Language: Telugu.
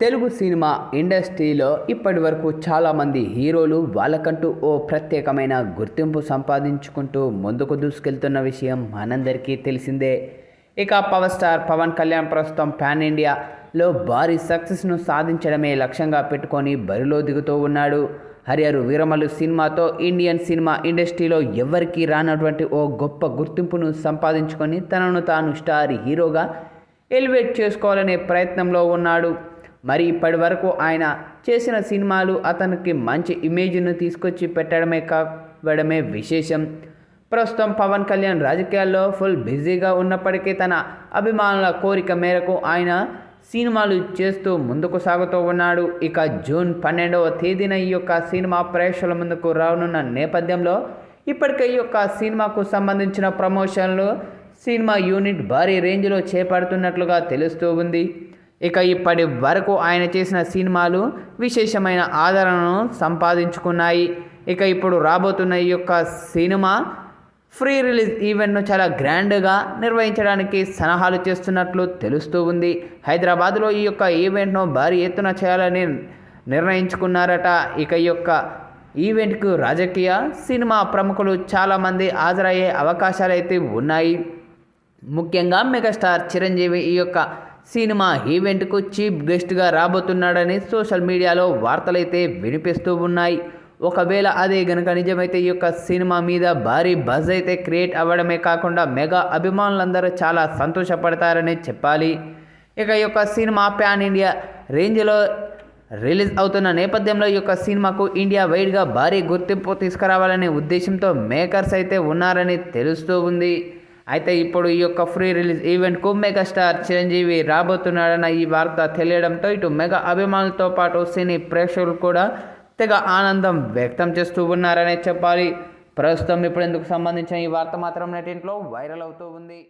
తెలుగు సినిమా ఇండస్ట్రీలో ఇప్పటి వరకు చాలామంది హీరోలు వాళ్ళకంటూ ఓ ప్రత్యేకమైన గుర్తింపు సంపాదించుకుంటూ ముందుకు దూసుకెళ్తున్న విషయం మనందరికీ తెలిసిందే. ఇక పవర్ స్టార్ పవన్ కళ్యాణ్ ప్రస్తుతం పాన్ ఇండియాలో భారీ సక్సెస్ను సాధించడమే లక్ష్యంగా పెట్టుకొని బరిలో దిగుతూ ఉన్నాడు. హరియరు వీరమలు సినిమాతో ఇండియన్ సినిమా ఇండస్ట్రీలో ఎవ్వరికీ రానటువంటి ఓ గొప్ప గుర్తింపును సంపాదించుకొని తనను తాను స్టార్ హీరోగా ఎలివేట్ చేసుకోవాలనే ప్రయత్నంలో ఉన్నాడు. మరి ఇప్పటి వరకు ఆయన చేసిన సినిమాలు అతనికి మంచి ఇమేజ్ను తీసుకొచ్చి పెట్టడమే కావడమే విశేషం. ప్రస్తుతం పవన్ కళ్యాణ్ రాజకీయాల్లో ఫుల్ బిజీగా ఉన్నప్పటికీ తన అభిమానుల కోరిక మేరకు ఆయన సినిమాలు చేస్తూ ముందుకు సాగుతూ ఉన్నాడు. ఇక జూన్ పన్నెండవ తేదీన ఈ యొక్క సినిమా ప్రేక్షకుల ముందుకు రానున్న నేపథ్యంలో ఇప్పటికే ఈ యొక్క సినిమాకు సంబంధించిన ప్రమోషన్లు సినిమా యూనిట్ భారీ రేంజ్లో చేపడుతున్నట్లుగా తెలుస్తూ ఉంది. ఇక ఇప్పటి వరకు ఆయన చేసిన సినిమాలు విశేషమైన ఆదరణను సంపాదించుకున్నాయి. ఇక ఇప్పుడు రాబోతున్న ఈ యొక్క సినిమా ఫ్రీ రిలీజ్ ఈవెంట్ను చాలా గ్రాండ్గా నిర్వహించడానికి సలహాలు చేస్తున్నట్లు తెలుస్తూ ఉంది. హైదరాబాద్లో ఈ యొక్క ఈవెంట్ను భారీ ఎత్తున చేయాలని నిర్ణయించుకున్నారట. ఇక ఈ యొక్క ఈవెంట్కు రాజకీయ సినిమా ప్రముఖులు చాలామంది హాజరయ్యే అవకాశాలు అయితే ఉన్నాయి. ముఖ్యంగా మెగాస్టార్ చిరంజీవి ఈ యొక్క సినిమా ఈవెంట్కు చీఫ్ గెస్ట్గా రాబోతున్నాడని సోషల్ మీడియాలో వార్తలైతే వినిపిస్తూ ఉన్నాయి. ఒకవేళ అదే గనుక నిజమైతే ఈ యొక్క సినిమా మీద భారీ బజ్ అయితే క్రియేట్ అవ్వడమే కాకుండా మెగా అభిమానులందరూ చాలా సంతోషపడతారని చెప్పాలి. ఇక ఈ యొక్క సినిమా ప్యాన్ ఇండియా రేంజ్లో రిలీజ్ అవుతున్న నేపథ్యంలో ఈ యొక్క సినిమాకు ఇండియా వైడ్గా భారీ గుర్తింపు తీసుకురావాలనే ఉద్దేశంతో మేకర్స్ అయితే ఉన్నారని తెలుస్తూ ఉంది. అయితే ఇప్పుడు ఈ యొక్క ఫ్రీ రిలీజ్ ఈవెంట్కు మెగాస్టార్ చిరంజీవి రాబోతున్నాడన్న ఈ వార్త తెలియడంతో ఇటు మెగా అభిమానులతో పాటు సినీ ప్రేక్షకులు కూడా తెగ ఆనందం వ్యక్తం చేస్తూ ఉన్నారనే చెప్పాలి. ప్రస్తుతం ఇప్పుడు ఎందుకు సంబంధించిన ఈ వార్త మాత్రం నెటింట్లో వైరల్ అవుతూ ఉంది.